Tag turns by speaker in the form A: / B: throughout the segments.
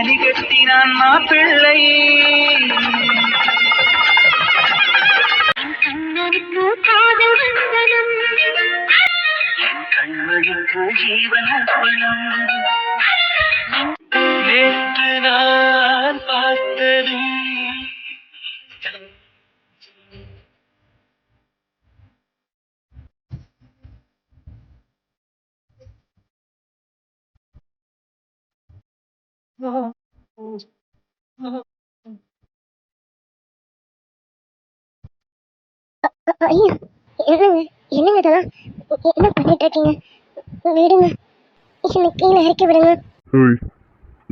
A: தாலி கட்டினான் மாப்பிள்ளை நேற்று நான் பார்த்ததும்
B: ஐயோ என்னங்க என்னங்க இதெல்லாம்? என்ன பண்ணிட்டு இருக்கீங்க விடுங்க. என்னை கீழே இறக்கி விடுங்க.
C: ஏய்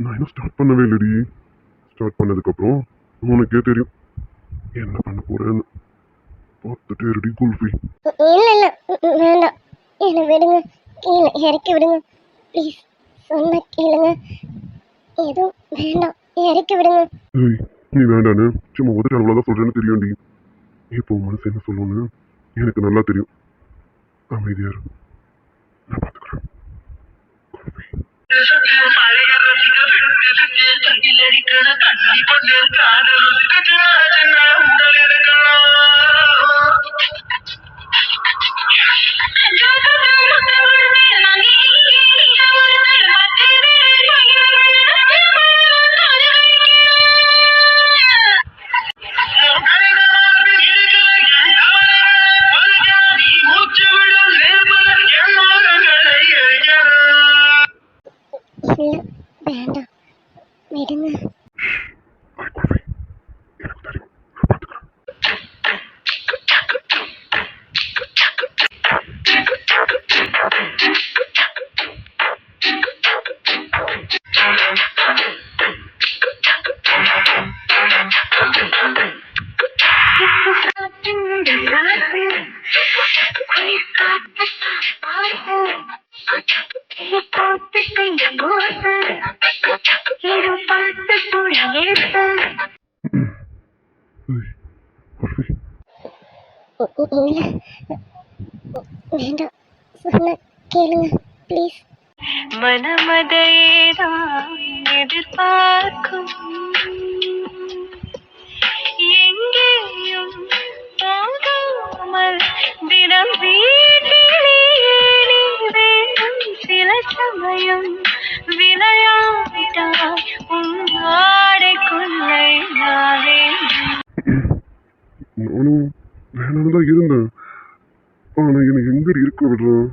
C: நான் இன்னும் ஸ்டார்ட் பண்ணவே இல்லடி. ஸ்டார்ட் பண்ணதுக்கப்புறம் உனக்கே தெரியும். என்ன பண்ண போறேன்னு. பார்த்துட்டே இருடி குல்ஃபி.
B: இல்ல இல்ல. வேண்டாம். என்னை விடுங்க. கீழே இறக்கி விடுங்க. ப்ளீஸ் சொன்ன கேளுங்க. எதுவும் வேண்டாம். இறக்கி விடுங்க.
C: ஏய் நீ வேண்டான்னு. சும்மா உதட்ட அவ்வளோதான் சொல்றேன்னு தெரியும்டி. இப்போ மனசு என்ன சொல்லணும்னு எனக்கு நல்லா தெரியும். அமைதியா இருக்கும் நான் பார்த்துக்கிறேன் குல்ஃபி
A: பழைய
C: வேணான்னு தான் இருந்தேன் ஆனால் என்னை எங்கடி இருக்க விடுறான்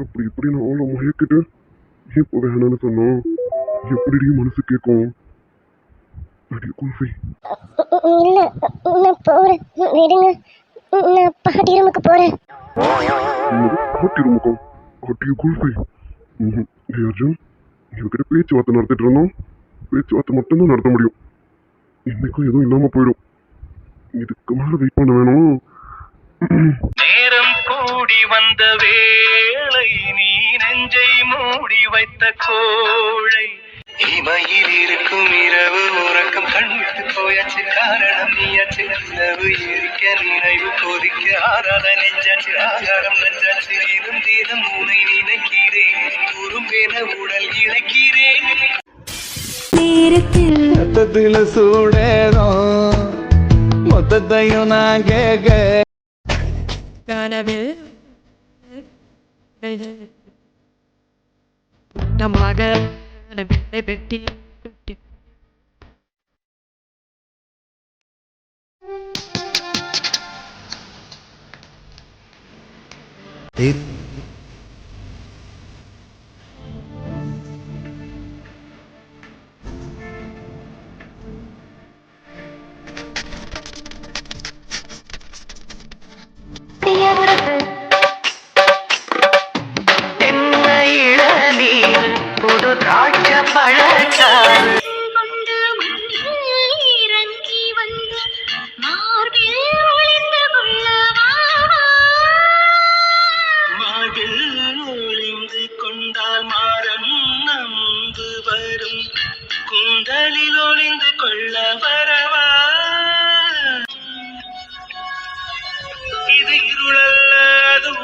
C: அப்படி இப்படி நான் அவ்வளோ மயக்கிட்டு இப்போ வேணான்னு சொன்னோம் எப்படிடி மனசு கேட்கும் அடி குல்ஃபி.
B: இல்ல நான் போறேன். விடுங்க. நான் பாட்டி ரூமுக்கு
C: குல்ஃபி. அர்ஜுன் பேச்சுவார்த்தை நடத்திட்டு இருந்தோம். பேச்சுவார்த்தை மட்டும்தான் நடத்த முடியும். என்னைக்கும் எதுவும் இல்லாமல் போயிடும். இதுக்கு மேலே வெயிட் பண்ண வேணும்.
A: நேரம் கூடி வந்த வேளை நீ நெஞ்சை மூடி வைத்த கோழை. இமையில் இருக்கும் இரவு உறக்கம் கண்விட்டு போயாச்சு காரணம் நீயாச்சு. நிலவு எரிக்க நினைவு கொதிக்க ஆறாத நெஞ்சாச்சு ஆகாரம் நஞ்சாச்சு. தினம் தினம் உனை நினைக்கிறேன். குறும்பென உடல் இழைக்கிறேன்
D: மொத்தத்துல சூடேறும் மொத்தத்தையும் நான் கேட்க
E: கனவில் நமாக பெட்டி
A: என்ன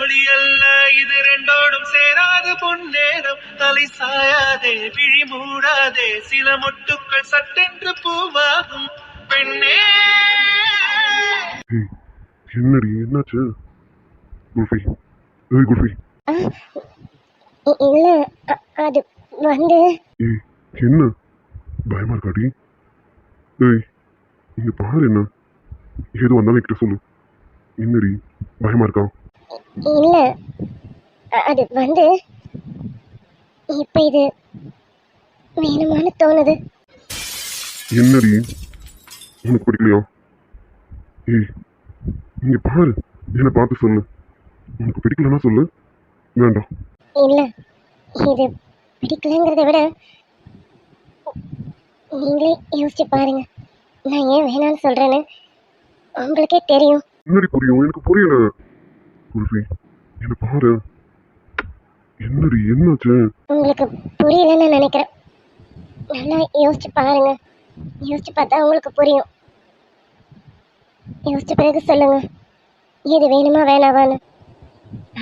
A: ஒளி அல்ல இது ரெண்டோடும் சேராத
F: பொன்னேரம். தலை சாயாதே விழி மூடாதே சில மொட்டுக்கள் சட்டென்று பூவாகும். பெண்ணே!
C: என்னடி என்னாச்சு? குல்ஃபி ஏய் குல்ஃபி.
B: இல்ல அது வந்து
C: ஏய் என்ன? பயமா இருக்காடி. ஏய் இங்க பாரு என்ன. ஏதோ வந்தாலும் என்கிட்ட சொல்லு. என்னடி பயமா இருக்கா?
B: இல்ல அது வந்து இப்ப இது வேணுமான்னு தோணுது.
C: என்னடி? உனக்கு பிடிக்கலையா ஏய் இங்க பாரு. என்னை பார்த்து சொல்லு. உனக்கு பிடிக்கலன்னா சொல்லு. வேண்டாம்
B: இல்ல இது பிடிக்கலங்கிறத விட நீங்களே யோசிச்சு பாருங்க. நான் ஏன் வேணாம்னு சொல்றேன்னு உங்களுக்கே தெரியும்.
C: என்னடி புரியும்? எனக்கு புரியல. குல்ஃபி என்னை பாரு. என்னடி என்னாச்சு?
B: உங்களுக்கு புரியலன்னு நினைக்கிறேன். நல்லா யோசிச்சு பாருங்க. யோசிச்சு பார்த்தா உங்களுக்கு புரியும். யோசிச்ச பிறகு சொல்லுங்க. இது வேணுமா வேணாவான்னு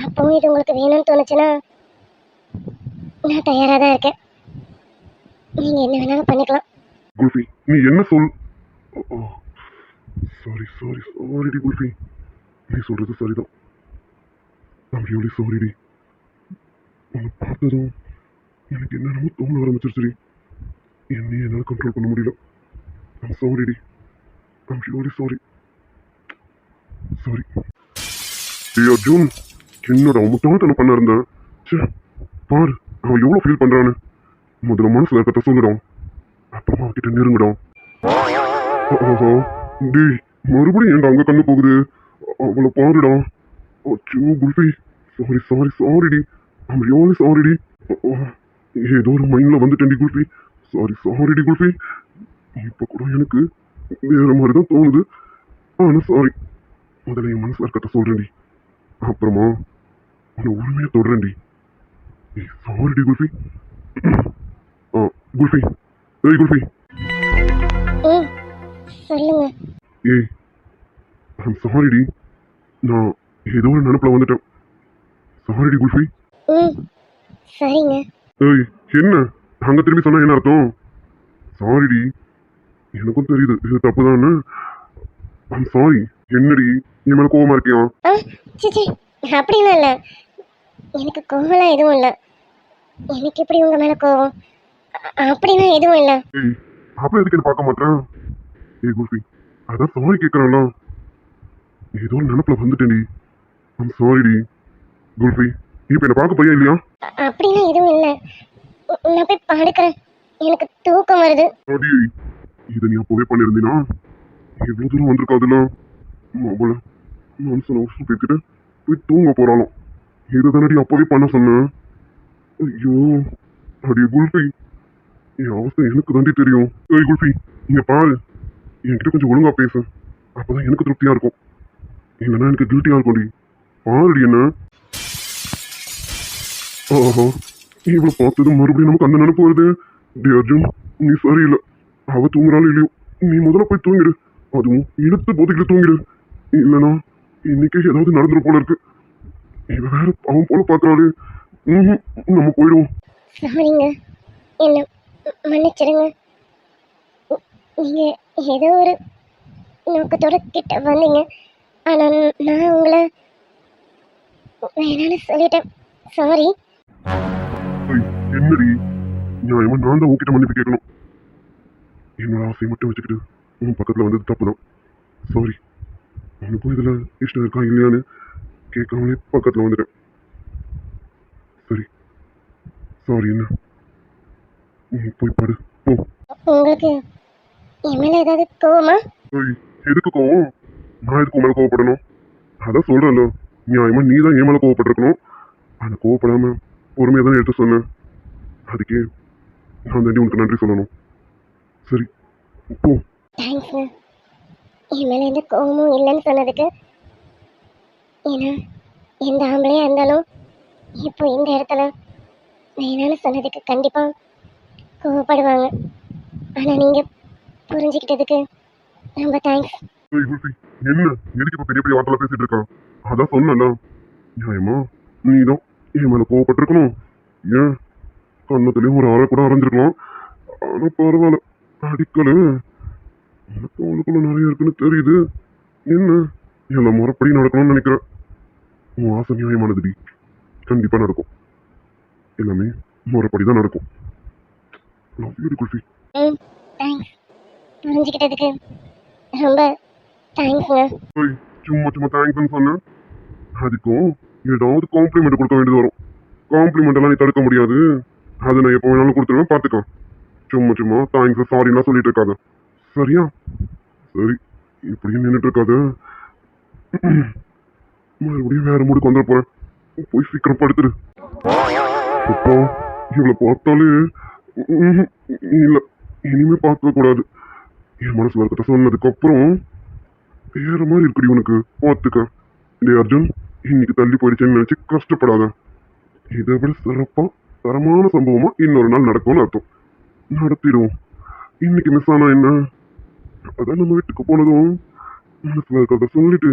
B: அப்பவும் இது உங்களுக்கு வேணும்னு தோணுச்சுன்னா நான் தயாராக தான் இருக்கேன். நீங்கள் என்ன வேணாலும் பண்ணிக்கலாம்.
C: குல்ஃபி நீ என்ன சொல் சாரி சாரி சாரிடி குல்ஃபி. நீ சொல்றது சரிதான். ஐம் ரியலி சாரிடி உன்னை பார்த்ததும் எனக்கு என்னென்னமோ தோண ஆரம்பிச்சிருச்சுடி என்னையே என்னால் கண்ட்ரோல் பண்ண முடியல. ஐம் சாரிடி ஐம் ரியலி சாரி சாரி ஏய் அர்ஜுன் என்னடா அவன் முட்டாள்தனம் பண்ண இருந்தேன் ச்சே பாரு அவன் எவ்வளோ ஃபீல் பண்ணுறான்னு முதல்ல மனசில் இருக்கத்த சொல்லிடும் அப்புறமா அவகிட்ட நெருங்கிடும் ஓஹோ. டேய் மறுபடியும் ஏன்டா அங்கே கண்ணு போகுது? அவளை பாருடா. அச்சோ குல்ஃபி சாரி சாரி சாரிடி ஐம் ரியலி சாரிடி ஏதோ ஒரு மைண்ட்ல வந்துட்டேன்டி குல்ஃபி சாரி சாரிடி குல்ஃபி இப்போ கூட எனக்கு வேற மாதிரி தான் தோணுது. ஆனா சாரி முதல்ல என் மனசுல இருக்கத்த சொல்றேன்டி. அப்புறமா உன்னை உரிமையா தொடுறேன்டி. சாரிடி குல்ஃபி ஆ குல்ஃபி ஏய் குல்ஃபி
B: ம் சொல்லுங்க.
C: ஏய் ஐம் சாரிடி நான் ஏதோ ஒரு நினப்பில் வந்துட்டேன். சாரிடி குல்ஃபி.
B: ம் சரிங்க.
C: ஏய் என்ன? அங்கே திரும்பி சொன்னா என்ன அர்த்தம்? சாரிடி எனக்கும் தெரியுது இது தப்பு தானே ஐம் சாரி என்னடி? என் மேலே கோவமா இருக்கியா?
B: சிச்சி அப்படிலாம் இல்லை. எனக்கு கோவம்லாம் எதுவும் இல்லை. எனக்கு எப்படி உங்கள் மேலே கோவம்? அப்படிலாம் எதுவும் இல்லை.
C: ஏய் அப்போ எதுக்கு பார்க்க மாட்டேன்? ஏய் குல்ஃபி அதான் சாரி கேட்குறேன்ல ஏதோ நினப்பில் வந்துட்டேன்டி ஐம் சாரிடி குல்ஃபி இப்போ என்னை பார்க்க போறியா இல்லையா?
B: அ- அப்படிலாம் எதுவும் இல்லை. நான் போய் படுக்கிறேன். எனக்கு தூக்கம் வருது.
C: அடி இதை நீ அப்போவே பண்ணியிருந்தீனா எவ்வளோ தூரம் வந்திருக்காதுல்ல அவள மனசில் அவசரம் பேத்திட்டு போய் தூங்க போறாளாம். இதை தானடி அப்போவே பண்ண சொன்னேன். ஐயோ அடி குல்ஃபி. என் அவஸ்தை எனக்கு தாண்டி தெரியும். ஏய் குல்ஃபி இங்க பாரு. என்கிட்ட கொஞ்சம் ஒழுங்கா பேசு. அப்பதான் எனக்கு திருப்தியா இருக்கும். இல்லைன்னா எனக்கு கில்ட்டியா இருக்கும்டி பாருடி என்ன ஆஹா இவளை பார்த்தது மறுபடியும் நமக்கு அந்த நினைப்பு வருது. டே அர்ஜுன் நீ சரியில்லை. அவ தூங்குறாலும் இல்லையோ நீ முதல்ல போய் தூங்கிடு. அதுவும் இழுத்து போதைக்கிட்டு தூங்கிடு. இல்லைனா இன்னைக்கு ஏதாவது நடந்துரும் போல இருக்கு. இவ வேற அவன் போல பார்க்கறாளே நம்ம போயிடுவோம்.
B: சாரிங்க என்ன மன்னிச்சிருங்க. மன்னிச்சிடுங்க நீங்க ஏதோ ஒரு நோக்கத்தோட கிட்ட வந்தீங்க. ஆனா நான் உங்களை வேணாம்னு சொல்லிட்டேன். சாரி
C: என்னடி? நியாயமா நான் தான் உன்கிட்ட மன்னிப்பு கேட்கணும். என்னோட ஆசையை மட்டும் வச்சுக்கிட்டு உன் பக்கத்துல வந்தது தப்பு தான் சாரி உனக்கும் இதுல இஷ்டம் இருக்கா இல்லையான்னு கேட்காமலே பக்கத்துல வந்துட்டேன். சரி சாரி என்ன? நீ போய் படு போ.
B: உங்களுக்கு ஏதாவது கோவமா?
C: ஏய், எதுக்கு கோவம்? நான் எதுக்கு மேல கோவப்படணும்? அதான் சொல்றேன்ல. நியாயமா நீ தான் என் மேல கோவப்பட்டிருக்கணும். ஆனா கோவப்படாம பொறுமையா தானே எடுத்து சொன்னேன் அதுக்கே நான் தாண்டி உனக்கு நன்றி சொல்லணும். சரி போ.
B: தேங்க்ஸ்ங்க என் மேல எந்த கோவமும் இல்லைன்னு சொன்னதுக்கு ஏன்னா எந்த ஆம்பளையா இருந்தாலும் இப்போ இந்த இடத்துல வேணாம்னு சொன்னதுக்கு கண்டிப்பா கோவப்படுவாங்க. ஆனா நீங்க புரிஞ்சுக்கிட்டதுக்கு ரொம்ப தேங்க்ஸ்
C: என்ன? எதுக்கு இப்ப பெரிய பெரிய வார்த்தைலாம் பேசிட்டு இருக்கான் அதான் சொன்னல நியாயமா நீ தான் என் மேல கோவப்பட்டிருக்கணும். ஏன்? கண்ணத்துலயும் ஒரு அரை கூட அரைஞ்சிருக்கலாம். ஆனா பரவாயில்ல அடிக்கல. எனக்கு அவளுக்குள்ள நிறைய இருக்குன்னு தெரியுது. என்ன? எல்லாம் முறைப்படி நடக்கணும்னு நினைக்கிறேன். உன் ஆசை நியாயமானதுடி. கண்டிப்பா நடக்கும். எல்லாமே முறைப்படி தான் நடக்கும் குல்ஃபி.
G: தேங்க்ஸ் புரிஞ்சுக்கிட்டதுக்கு ரொம்ப தேங்க்ஸுங்க
C: சும்மா சும்மா தேங்க்ஸ்னு சொன்னேன். அதுக்கும் ஏதாவது காம்ப்ளிமெண்ட் கொடுக்க வேண்டியது வரும். காம்ப்ளிமெண்ட்டெல்லாம் நீ தடுக்க முடியாது. அதை நான் எப்போ வேணாலும் கொடுத்துருவேன் பார்த்துக்கலாம் சும்மா சும்மா தேங்க்ஸ் சாரிலாம் சொல்லிட்டு இருக்காத. சரியா? சரி இப்படியே நின்றுட்டு இருக்காத. மறுபடியும் வேற மூடுக்கு வந்துட போறேன். போய் சீக்கிரம் படுத்துரு. இப்போ இவளை பார்த்தாலே இல்லை இனிமே பார்க்க கூடாது. என் மனசு வருத்தத்தை சொன்னதுக்கு அப்புறம் வேற மாதிரி இருக்குடி உனக்கு. பார்த்துக்க. டே அர்ஜுன். இன்னைக்கு தள்ளி போயிடுச்சேன்னு நினச்சி கஷ்டப்படாத. இதை விட சிறப்பாக தரமான சம்பவமாக இன்னொரு நாள் நடக்கும்னு அர்த்தம். நடத்திடுவோம். இன்னைக்கு மிஸ் ஆனால் என்ன? அதான் நம்ம வீட்டுக்கு போனதும். மனசில் இருக்கிறத சொல்லிட்டு.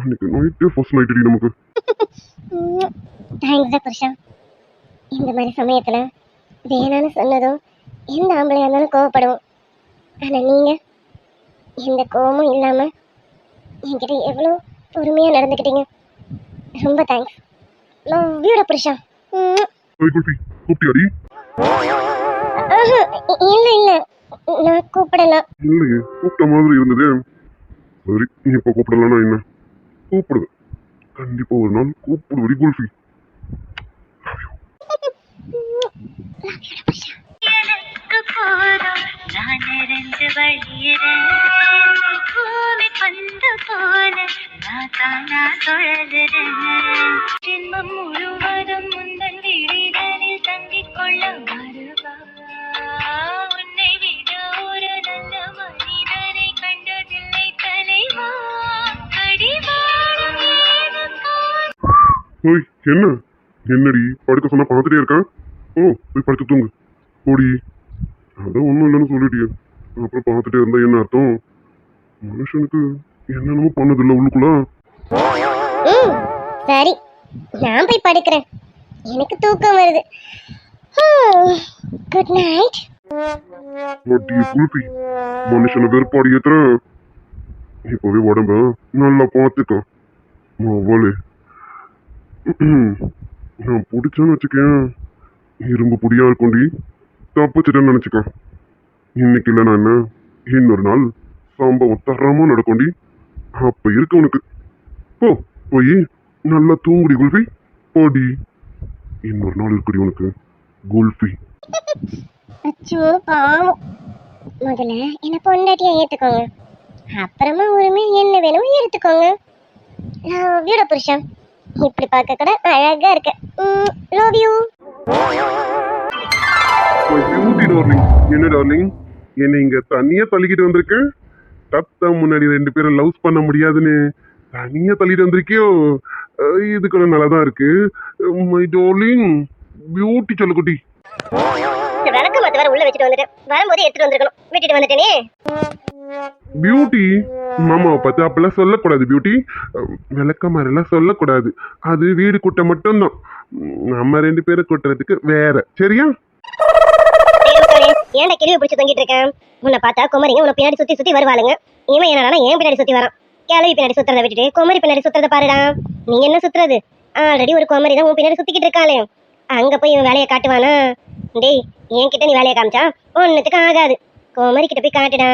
C: அன்னைக்கு நைட்டே ஃபர்ஸ்ட் நைட் அடி நமக்கு.
G: தேங்க்ஸ் புருஷா. இந்த மாதிரி சமயத்தில் வேணான்னு சொன்னதும் எந்த ஆம்பளையாக இருந்தாலும் கோவப்படுவோம். ஆனால் நீங்கள் எந்த கோவமும் இல்லாமல் என்கிட்ட எவ்வளோ பொறுமையாக நடந்துக்கிட்டீங்க? ரொம்ப தேங்க்ஸ் லவ் யூட புருஷா
C: கூப்பிட்டியாடி?
G: இல்ல இல்ல. நான் கூப்பிடலாம்
C: இல்லையே கூப்பிட்ட மாதிரி இருந்ததே. சரி நீ இப்போ கூப்பிடலன்னா என்ன? கூப்பிடுது கண்டிப்பா ஒரு நாள் கூப்பிடுவடி குல்ஃபி. என்ன? என்னடி? படுக்க சொன்னா பார்த்துட்டே இருக்கேன் ஓ போய் படுத்து தூங்கு. ஓடி அதான் ஒன்றும் இல்லைன்னு சொல்லிட்டியே. அப்புறம் பார்த்துட்டே இருந்தா என்ன அர்த்தம்? மனுஷனுக்கு என்னென்னமோ பண்ணதில்ல உள்ளுக்குள்ள.
G: சரி. நான் போய் படுக்கிறேன். எனக்கு தூக்கம் வருது. குட் நைட்
C: வட்டிய குல்பி மனுஷனை வெறுப்பாடி ஏத்துற. இப்பவே உடம்ப நல்லா பார்த்துக்க. மவளே. நான் பிடிச்சேன்னு வச்சுக்கேன். இரும்பு புடியா இருக்கும்டி. தப்பிச்சிட்டேன்னு நினச்சிக்கோ. இன்னைக்கு இல்லை நான் என்ன? இன்னொரு நாள் சம்பவம் தரமாக நடக்கும்டி. அப்போ இருக்கு உனக்கு. போ போய் நல்லா தூங்குடி குல்ஃபி. போடி. இன்னொரு நாள் இருக்குடி உனக்கு. குல்ஃபி.
G: அச்சோ பாவம். முதல்ல என்ன பொண்டாட்டியா ஏத்துக்கோங்க. அப்புறமா உரிமை என்ன வேணுமோ எடுத்துக்கோங்க நான் வீட புருஷன் இப்படி பார்க்க கூட அழகா இருக்கு. லவ் யூ
C: என்ன டார்லிங் என்ன இங்க தனியா தள்ளிக்கிட்டு வந்திருக்கேன் தத்த முன்னாடி ரெண்டு பேரும் லவ்ஸ் பண்ண முடியாதுன்னு தனியா தள்ளிட்டு வந்திருக்கியோ? இது கூட நல்லா தான் இருக்கு. மை டார்லிங் பியூட்டி சொல்லுக்குட்டி
G: உள்ள வச்சுட்டு வந்துட்டேன் வரும்போது எடுத்துட்டு வந்திருக்கணும். விட்டுட்டு வந்துட்டேனே.
C: பியூட்டி மாமாவை பார்த்து அப்பெல்லாம் சொல்லக்கூடாது பியூட்டி விளக்க மாதிரிலாம் சொல்லக்கூடாது. அது வீடு கூட்ட மட்டும்தான். நம்ம ரெண்டு பேரும் கூட்டுறதுக்கு வேற. சரியா?
G: ஏன்டா கிளியை பிடிச்சி தொங்கிட்டு இருக்கேன் உன்னை பார்த்தா குமரிங்க உன்னை பின்னாடி சுத்தி சுத்தி வருவாளுங்க. இவன் என்னடா ஏன் பின்னாடி சுத்தி வரான். கிளவி பின்னாடி சுத்துறத விட்டுட்டு குமரி பின்னாடி சுத்துறத பாருடா. நீங்க என்ன சுத்துறது? ஆல்ரெடி ஒரு குமரி தான் உன் பின்னாடி சுத்திக்கிட்டு இருக்காளே. அங்க போய் இவன் வேலையை காட்டுவானா? டேய் என்கிட்ட நீ வேலையை காமிச்சா ஒன்னுத்துக்கு ஆகாது. குமரி கிட்ட போய் காட்டுடா.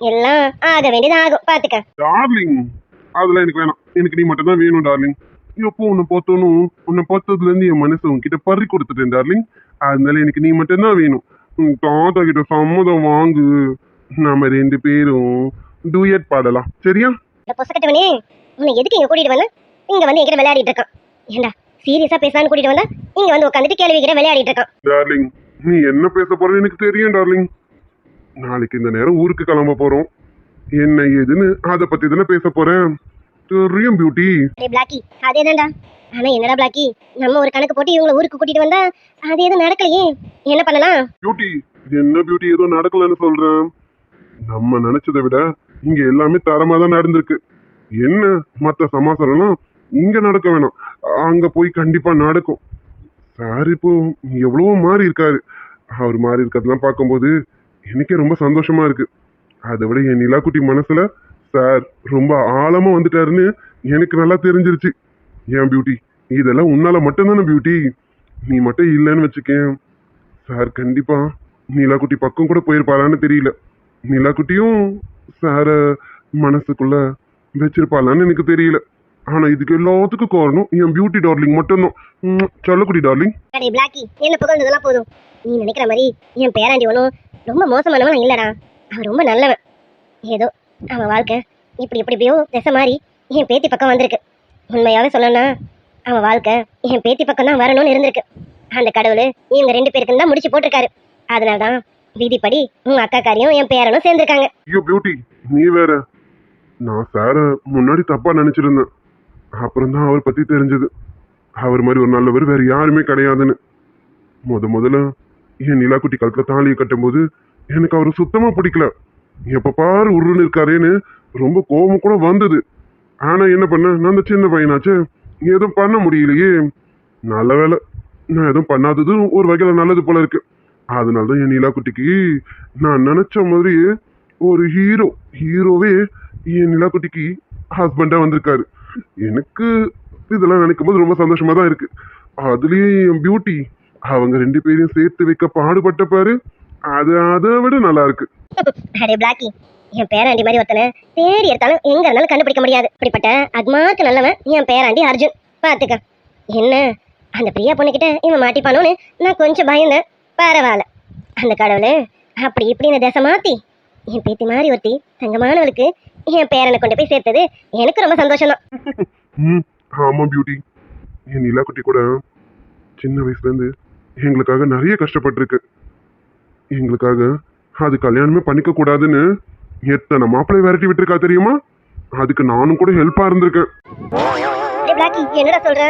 G: எல்லாம் ஆக வேண்டியது ஆகும். பாத்துக்க.
C: டார்லிங் அதெல்லாம் எனக்கு வேணாம். எனக்கு நீ மட்டும் தான் வேணும் டார்லிங் எப்போ உன்னை பார்த்தோனும் உன்னை பார்த்ததுல இருந்து என் மனசு உன்கிட்ட பறி கொடுத்துட்டேன் டார்லிங் அதனால எனக்கு நீ மட்டும் தான் வேணும். உன் தாத்தா கிட்ட சம்மதம் வாங்கு. நாம ரெண்டு பேரும் டூயட் பாடலாம். சரியா?
G: பொசக்கட்டவனே உன்னை எதுக்கு இங்க கூட்டிட்டு வந்த? இங்க வந்து என்கிட்ட விளையாடிட்டு இருக்கான். ஏண்டா சீரியஸா பேசலான்னு கூட்டிட்டு வந்தா இங்க வந்து உட்காந்துட்டு கேள்வி கிட்ட விளையாடிட்டு இருக்கான்.
C: டார்லிங் நீ என்ன பேச போறன்னு எனக்கு தெரியும் டார்லிங் நாளைக்கு இந்த நேரம் ஊருக்கு கிளம்ப போறோம். என்ன ஏதுன்னு அதை பத்தி தானே பேச போறேன். தெரியும் பியூட்டி
G: பிளாக்கி அதேதான்டா. ஆனா என்னடா பிளாக்கி நம்ம ஒரு கணக்கு போட்டு இவங்களை ஊருக்கு கூட்டிட்டு வந்தா அது எதுவும் நடக்கலையே. என்ன பண்ணலாம்?
C: பியூட்டி என்ன பியூட்டி ஏதோ நடக்கலன்னு சொல்றேன். நம்ம நினைச்சதை விட இங்க எல்லாமே தரமா தான் நடந்திருக்கு. என்ன மத்த சமாசாரம்லாம் இங்க நடக்க வேணாம். அங்க போய் கண்டிப்பா நடக்கும். சார் இப்போ எவ்வளவோ மாறி இருக்காரு. அவர் மாறி இருக்கிறதெல்லாம் பார்க்கும்போது எனக்கே ரொம்ப சந்தோஷமா இருக்கு. அதை விட என் நிலாக்குட்டி மனசுல சார் ரொம்ப ஆழமா வந்துட்டாருன்னு எனக்கு நல்லா தெரிஞ்சிருச்சு. ஏன் பியூட்டி இதெல்லாம் உன்னால மட்டும்தானே பியூட்டி நீ மட்டும் இல்லைன்னு வச்சுக்கேன் சார் கண்டிப்பா நிலாக்குட்டி பக்கம் கூட போயிருப்பாளான்னு தெரியல. நிலாக்குட்டியும் சார மனசுக்குள்ள வச்சிருப்பாளான்னு எனக்கு தெரியல. ஆனா இதுக்கு எல்லாத்துக்கும் காரணம் என் பியூட்டி டார்லிங் மட்டும்தான். சொல்லக்குடி டார்லிங்
G: அடே பிளாக்கி என்ன புகழ்ந்ததெல்லாம் போதும். நீ நினைக்கிற மாதிரி என் பேராண்டி ஒன்றும் ரொம்ப மோசமானவன் இல்லடா. அவன் ரொம்ப நல்லவன். ஏதோ அவன் வாழ்க்கை இப்படி இப்படி இப்படியோ திசை மாதிரி என் பேத்தி பக்கம் வந்திருக்கு. உண்மையாவே சொல்லணும்னா அவன் வாழ்க்கை என் பேத்தி பக்கம் தான் வரணும்னு இருந்திருக்கு. அந்த கடவுள் இவங்க ரெண்டு பேருக்கு தான் முடிச்சு போட்டிருக்காரு. அதனால தான் விதிப்படி உங்க அக்காக்காரியும் என் பேரனும் சேர்ந்திருக்காங்க.
C: ஐயோ பியூட்டி நீ வேற. நான் சார முன்னாடி தப்பா நினைச்சிருந்தேன். அப்புறம் தான் அவர் பத்தி தெரிஞ்சது. அவர் மாதிரி ஒரு நல்லவர் வேற யாருமே கிடையாதுன்னு. முத முதல்ல என் நிலாக்குட்டி கழுத்துல தாலியை கட்டும்போது எனக்கு அவர் சுத்தமா பிடிக்கல. எப்ப பாரு உருன்னு இருக்காரேன்னு ரொம்ப கோபம் கூட வந்தது. ஆனா என்ன பண்ண? நான் அந்த சின்ன பையனாச்சே. எதுவும் பண்ண முடியலையே. நல்ல வேலை நான் எதுவும் பண்ணாதது ஒரு வகையில நல்லது போல இருக்கு. அதனால தான் என் நிலாக்குட்டிக்கு நான் நினைச்ச மாதிரி ஒரு ஹீரோ ஹீரோவே என் நிலாக்குட்டிக்கு ஹஸ்பண்டா வந்திருக்காரு. எனக்கு இதெல்லாம் நினைக்கும் போது ரொம்ப சந்தோஷமா தான் இருக்கு. அதுலயும் என் பியூட்டி அவங்க ரெண்டு பேரையும் சேர்த்து வைக்க பாடுபட்ட பாரு. அது அதை விட நல்லா இருக்கு.
G: அடே பிளாக்கி என் பேராண்டி மாதிரி ஒருத்தனை தேடி எடுத்தாலும் எங்க இருந்தாலும் கண்டுபிடிக்க முடியாது. இப்படிப்பட்ட அக்மாக்கு நல்லவன் என் பேராண்டி அர்ஜுன். பாத்துக்க. என்ன? அந்த பிரியா பொண்ணுகிட்ட இவன் மாட்டிப்பானோன்னு நான் கொஞ்சம் பயந்தேன். பரவாயில்ல. அந்த கடவுளு அப்படி இப்படி இந்த தேசம் மாத்தி என் பேத்தி மாதிரி ஒருத்தி தங்கமானவளுக்கு என் பேரனை கொண்டு போய் சேர்த்தது எனக்கு ரொம்ப சந்தோஷம் தான்
C: ஆமா பியூட்டி என் நிலாக்குட்டி கூட சின்ன வயசுல இருந்து எங்களுக்காக நிறைய கஷ்டப்பட்டிருக்கு. எங்களுக்காக அது கல்யாணமே பண்ணிக்க கூடாதுன்னு எத்தனை மாப்பிள்ளை விரட்டி விட்டுருக்கா தெரியுமா? அதுக்கு நானும் கூட ஹெல்ப்பா இருந்திருக்கேன்.
G: என்னடா சொல்ற?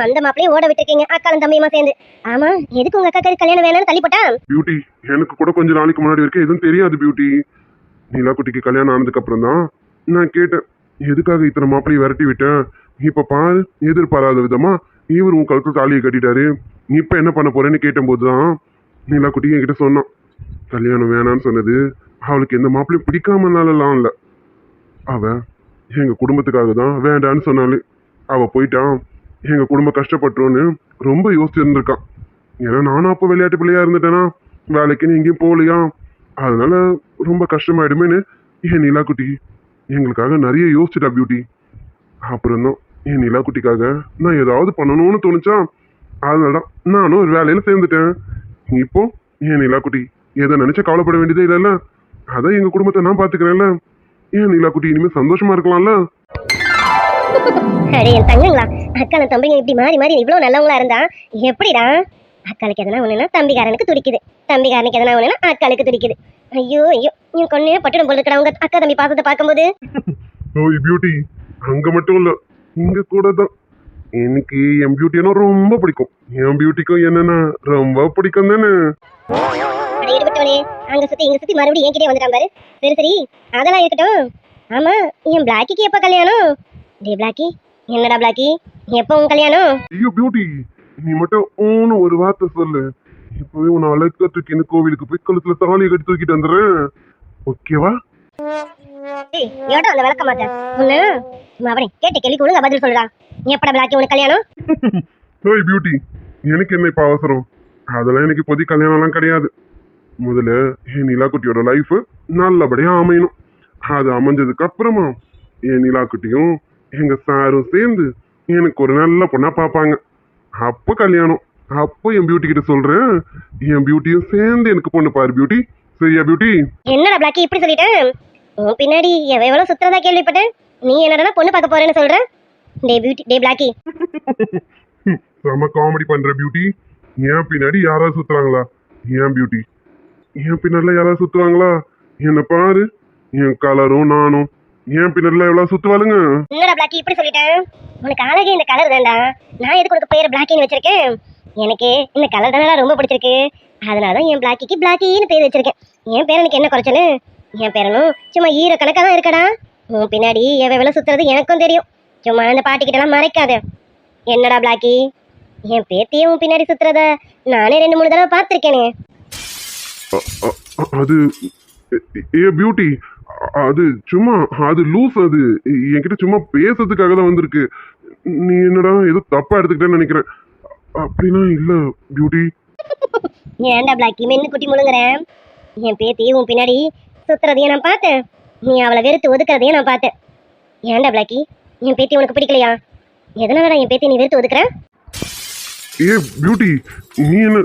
G: வந்த மாப்பிளையும் ஓட விட்டுருக்கீங்க அக்காலும் தம்பியுமா சேர்ந்து. ஆமா எதுக்கு உங்க அக்கா கல்யாணம் வேணும்னு தள்ளி போட்டா
C: பியூட்டி எனக்கு கூட கொஞ்ச நாளைக்கு முன்னாடி வரைக்கும் எதுவும் தெரியாது பியூட்டி நிலாக்குட்டிக்கு கல்யாணம் ஆனதுக்கப்புறம் தான் நான் கேட்டேன் எதுக்காக இத்தனை மாப்பிள்ளையை விரட்டி விட்டேன்? இப்போ பாரு எதிர்பாராத விதமா இவர் உன் கழுத்து தாலியை கட்டிட்டாரு. இப்போ என்ன பண்ண போறேன்னு கேட்டபோது தான் நிலாக்குட்டி என்கிட்ட சொன்னான். கல்யாணம் வேணான்னு சொன்னது அவளுக்கு எந்த மாப்பிள்ளையும் பிடிக்காமனாலலாம் இல்லை. அவ எங்கள் குடும்பத்துக்காக தான் வேண்டான்னு சொன்னாலே அவ போயிட்டான். எங்கள் குடும்பம் கஷ்டப்பட்டுருன்னு ரொம்ப யோசிச்சு இருந்திருக்கான் ஏன்னா நானும் அப்போ விளையாட்டு பிள்ளையா இருந்துட்டேனா. வேலைக்குன்னு எங்கேயும் போகலையா? அதனால ரொம்ப கஷ்டமாயிடுமேன்னு என் நிலாக்குட்டி. எங்களுக்காக நிறைய யோசிச்சுட்டா பியூட்டி அப்புறம் தான் என் நிலாக்குட்டிக்காக நான் ஏதாவது பண்ணணும்னு தோணுச்சா? அதனால தான் நானும் ஒரு வேலையில் சேர்ந்துட்டேன். இப்போ என் நிலாக்குட்டி எதை நினச்சா கவலைப்பட வேண்டியதே இல்லைல்ல? அதான் எங்கள் குடும்பத்தை நான் பார்த்துக்கிறேன்ல ஏன் நிலாக்குட்டி இனிமேல் சந்தோஷமா இருக்கலாம்ல?
G: அடே என் தங்கங்களா அக்காலும் தம்பிங்க இப்படி மாறி மாறி இவ்வளவு நல்லவங்களா இருந்தா எப்படிடா? அக்காளுக்கு எதனா ஒண்ணுனா தம்பிக்காரனுக்கு துடிக்குது. தம்பிக்காரனுக்கு எதனா ஒண்ணுனா அக்காளுக்கு துடிக்குது. ஐயோ ஐயோ நீ கொன்னே பட்டுடும் போல இருக்கடா. உங்க அக்கா தம்பி பாசத்தை பார்க்கும்போது.
C: ஓய் பியூட்டி அங்க மட்டும் இல்ல இங்க கூட தான். எனக்கு என் பியூட்டினா ரொம்ப பிடிக்கும். என் பியூட்டிக்கும் என்னன்னா ரொம்ப பிடிக்கும் தானே.
G: அங்க சுத்தி இங்க சுத்தி மறுபடியும் என்கிட்டே வந்துட்டான் பாரு. சரி சரி அதெல்லாம் இருக்கட்டும். ஆமா என் பிளாக்கிக்கு எப்ப கல்யாணம்? டே பிளாக்கி என்னடா பிளாக்கி? எப்போ உன் கல்யாணம்?
C: ஐயோ பியூட்டி நீ மட்டும் ஊன்னு ஒரு வார்த்தை சொல்லு. இப்பவே உன்னை அழைக்கிறதுக்கு என்ன கோவிலுக்கு போய் கழுத்துல தாலியை கட்டி தூக்கிட்டு வந்துடுறேன். ஓகேவா
G: ஏடா அந்த விளக்க மாட்டேன் உன்ன அவனே கேட்ட கேள்விக்கு ஒழுங்கா பதில் சொல்லுடா. எப்படா பிளாக்கி உனக்கு கல்யாணம்?
C: ஓய் பியூட்டி எனக்கு என்ன இப்ப அவசரம்? அதெல்லாம் எனக்கு இப்போதைக்கு கல்யாணம்லாம் கிடையாது. முதல்ல என் நிலாக்குட்டியோட லைஃப் நல்லபடியா அமையணும். அது அமைஞ்சதுக்கு அப்புறமா என் நிலாக்குட்டியும் எங்க சாரும் சேர்ந்து எனக்கு ஒரு நல்ல பொண்ணா பார்ப்பாங்க. அப்போ கல்யாணம். அப்போ என் பியூட்டி கிட்ட சொல்றேன். என் பியூட்டியும் சேர்ந்து எனக்கு பொண்ணு பாரு பியூட்டி சரியா பியூட்டி
G: என்னடா பிளாக்கி இப்படி சொல்லிட்டேன் உன் பின்னாடி எவ எவ்வளவு சுத்துறதா கேள்விப்பட்டேன்? நீ என்னடா பொண்ணு பார்க்க போறேன்னு சொல்ற? டே பியூட்டி டே பிளாக்கி
C: செம காமெடி பண்ற பியூட்டி ஏன் பின்னாடி யாராவது சுத்துறாங்களா? ஏன் பியூட்டி என் பின்னாடில யாராவது சுத்துவாங்களா? என்ன பாரு என் கலரும் நானும். என் பின்னாடில எவ்வளவு சுத்துவாளுங்க?
G: என்னடா பிளாக்கி இப்படி சொல்லிட்டேன் உனக்கு அழகே இந்த கலர் தான்டா. நான் எதுக்கு உனக்கு பேர் பிளாக்கின்னு வச்சிருக்கேன்? எனக்கு இந்த கலர் தானே ரொம்ப பிடிச்சிருக்கு. அதனால தான் என் பிளாக்கிக்கு பிளாக்கின்னு பேர் வச்சிருக்கேன். என் பேரனுக்கு என்ன குறைச்சலு என் பேரனும் சும்மா ஈர கணக்காக தான் இருக்கடா. உன் பின்னாடி எவ வேலை சுத்துறது எனக்கும் தெரியும். சும்மா அந்த பாட்டிக்கிட்டலாம் மறைக்காத. என்னடா பிளாக்கி என் பேத்தியே உன் பின்னாடி சுத்துறத நானே ரெண்டு மூணு தடவை பார்த்துருக்கேனே.
C: அது ஏ பியூட்டி அது சும்மா அது லூஸ் அது. என்கிட்ட சும்மா பேசுறதுக்காக தான் வந்திருக்கு. நீ என்னடா ஏதோ தப்பா எடுத்துக்கிட்டேன்னு நினைக்கிறேன். அப்படிலாம் இல்ல பியூட்டி
G: ஏன்டா பிளாக்கி மென்னு குட்டி முழுங்குறேன்? என் பேத்தி உன் பின்னாடி சுத்துறதையும் நான் பார்த்தேன். நீ அவளை வெறுத்து ஒதுக்குறதையும் நான் பார்த்தேன். ஏன்டா பிளாக்கி என் பேத்தி உனக்கு பிடிக்கலையா? எதனாலடா என் பேத்தி நீ வெறுத்து ஒதுக்குற?
C: ஏ பியூட்டி நீ என்ன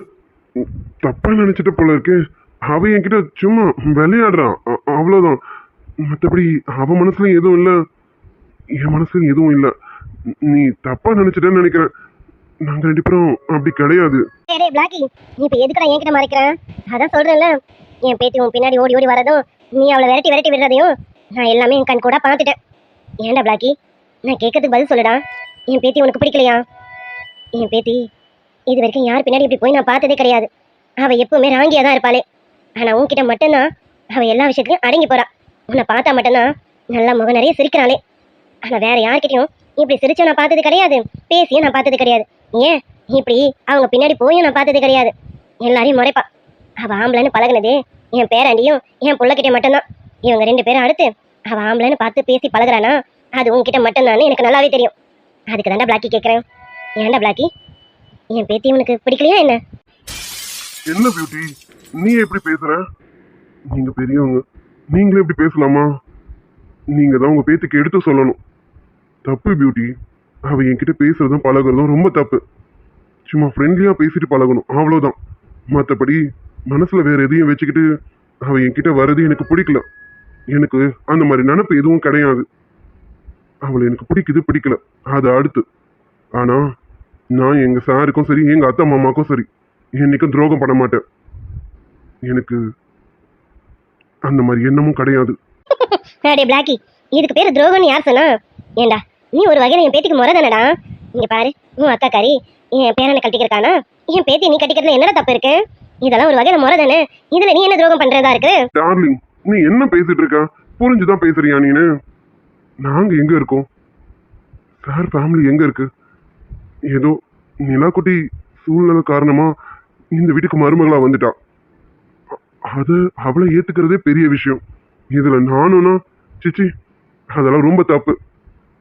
C: தப்பா நினைச்சிட்ட போல இருக்கு. அவ என்கிட்ட சும்மா விளையாடுறான் அ- அவ்வளவுதான். மற்றபடி அவ மனசுல எதுவும் இல்ல. என் மனசுல எதுவும் இல்ல. நீ தப்பா நினைச்சிட்டேன்னு நினைக்கிறேன். நாங்க ரெண்டு பேரும் அப்படி கிடையாது.
G: டேய் பிளாக்கி நீ இப்போ எதுக்குடா என்கிட்ட மறைக்கிறேன்? அதான் சொல்றேன்ல. என் பேத்தி உன் பின்னாடி ஓடி ஓடி வரதும் நீ அவளை விரட்டி விரட்டி விடுறதையும் நான் எல்லாமே என் கண் கூட பார்த்துட்டேன். ஏன்டா பிளாக்கி நான் கேட்கறதுக்கு பதில் சொல்லுடா. என் பேத்தி உனக்கு பிடிக்கலையா? என் பேத்தி இது வரைக்கும் யார் பின்னாடி இப்படி போய் நான் பார்த்ததே கிடையாது. அவள் எப்பவுமே ராங்கியாக தான் இருப்பாளே. ஆனா உன்கிட்ட மட்டும்தான் அவள் எல்லா விஷயத்துலையும் அடங்கி போறா. உன்னை பார்த்தா மட்டும்தான் நல்லா முகம் நிறைய சிரிக்கிறாளே. ஆனா வேற யார்கிட்டயும் இப்படி சிரிச்ச நான் பார்த்தது கிடையாது பேசியும் நான் பார்த்தது கிடையாது. ஏன்? இப்படி அவங்க பின்னாடி போயும் நான் பார்த்தது கிடையாது. எல்லாரையும் முறைப்பா. அவள் ஆம்பளைன்னு பழகுனது என் பேராண்டியும் என் பிள்ளைகிட்ட மட்டும்தான். இவங்க ரெண்டு பேரும் அடுத்து அவள் ஆம்பளைன்னு பார்த்து பேசி பழகுறானா? அது உங்ககிட்ட மட்டும்தான் எனக்கு நல்லாவே தெரியும். அதுக்கு தாண்டா பிளாக்கி கேட்குறேன் ஏன்டா பிளாக்கி? என் பேத்தி உனக்கு பிடிக்கலையா என்ன?
C: என்ன பியூட்டி நீ எப்படி பேசுற? நீங்க பெரியவங்க. நீங்களே எப்படி பேசலாமா? நீங்க தான் உங்க பேத்துக்கு எடுத்து சொல்லணும். தப்பு பியூட்டி அவள் என்கிட்ட பேசுறதும் பழகுறதும் ரொம்ப தப்பு. சும்மா ஃப்ரெண்ட்லியாக பேசிட்டு பழகணும். அவ்வளோதான் மற்றபடி மனசில் வேறு எதையும் வச்சுக்கிட்டு அவள் என்கிட்ட வர்றது எனக்கு பிடிக்கல. எனக்கு அந்த மாதிரி நினப்பு எதுவும் கிடையாது. அவளை எனக்கு பிடிக்குது பிடிக்கல. அது அடுத்து. ஆனால் நான் எங்கள் சாருக்கும் சரி எங்கள் அத்தை மாமாக்கும் சரி என்னைக்கும் துரோகம் பண்ண மாட்டேன். எனக்கு அந்த மாதிரி எண்ணமும் கிடையாது.
G: இதுக்கு பேர் துரோகம்னு யார் சொன்னா? ஏண்டா? நீ ஒரு வகையில் என் பேத்திக்கு முறை தானடா? இங்கே பாரு உன் அக்கா கறி என் பேரனை கட்டிக்கிறக்கானா என் பேத்தி நீ கட்டிக்கிறதுல என்னடா தப்பு இருக்கு? இதெல்லாம் ஒரு வகையில் முறை தானே? இதில் நீ என்ன துரோகம் பண்ணுறதா இருக்கு?
C: டார்லிங் நீ என்ன பேசிட்டு இருக்க? புரிஞ்சுதான் பேசுறியா நீனு? நாங்க எங்க இருக்கோம்? சார் ஃபேமிலி எங்க இருக்கு? ஏதோ நிலாக்குட்டி சூழ்நிலை காரணமா இந்த வீட்டுக்கு மருமகளா வந்துட்டான் அது அவளை ஏத்துக்கிறதே பெரிய விஷயம். இதுல நானும்னா சிச்சி அதெல்லாம் ரொம்ப தப்பு.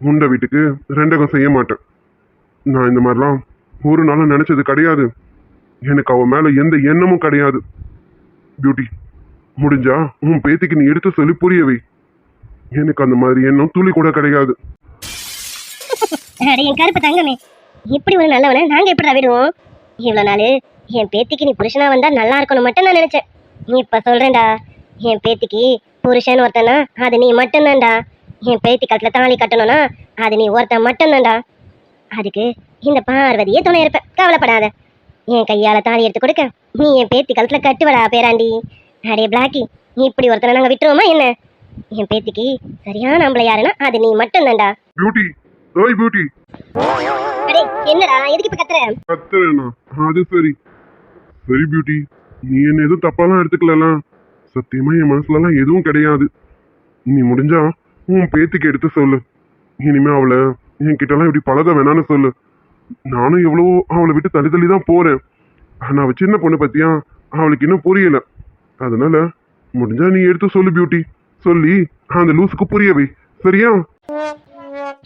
C: உண்ட வீட்டுக்கு ரெண்டகம் செய்ய மாட்டேன். நான் இந்த மாதிரிலாம் ஒரு நாளும் நினச்சது கிடையாது. எனக்கு அவன் மேலே எந்த எண்ணமும் கிடையாது. பியூட்டி முடிஞ்சா உன் பேத்திக்கு நீ எடுத்து சொல்லி புரியவை எனக்கு அந்த மாதிரி எண்ணம் துளி கூட கிடையாது.
G: என் கருப்பு தங்கமே இப்படி ஒரு நல்லவனை நாங்க எப்படிடா விடுவோம் இவ்வளவு நாள் என் பேத்திக்கு நீ புருஷனா வந்தா நல்லா இருக்கணும் மட்டும் நான் நினைச்சேன். நீ இப்ப சொல்றேன்டா என் பேத்திக்கு புருஷன் ஒருத்தனா அது நீ மட்டும்தான்டா. என் பேத்தி கட்டில தாலி கட்டணும்னா அது நீ ஒருத்தன் மட்டும்தான்டா. அதுக்கு இந்த பார்வதியே துணை இருப்ப. கவலைப்படாத. என் கையால தாலி எடுத்து கொடுக்க. நீ என் பேத்தி கழுத்துல கட்டுவடா பேராண்டி. அடே பிளாக்கி நீ இப்படி ஒருத்தனை நாங்க விட்டுருவோமா என்ன? என் பேத்திக்கு சரியான ஆம்பளை யாருன்னா அது நீ மட்டும்தான்டா.
C: பியூட்டி ஓய் பியூட்டி
G: அடே என்னடா எதுக்கு இப்ப கத்துற?
C: கத்துறேண்ணா அது சரி. சரி பியூட்டி நீ என்ன எதுவும் தப்பாலாம் எடுத்துக்கலல சத்தியமா என் மனசுலலாம் எதுவும் கிடையாது. நீ முடிஞ்சா உன் பேத்திக்கு எடுத்து சொல்லு. இனிமே அவளை என்கிட்டலாம் இப்படி பழக வேணான்னு சொல்லு. நானும் எவ்வளவோ அவளை விட்டு தள்ளி தள்ளி தான் போறேன். ஆனா அவள் சின்ன பொண்ணு பத்தியா? அவளுக்கு இன்னும் புரியல. அதனால முடிஞ்சா நீ எடுத்து சொல்லு பியூட்டி சொல்லி அந்த லூஸுக்கு புரியவை சரியா?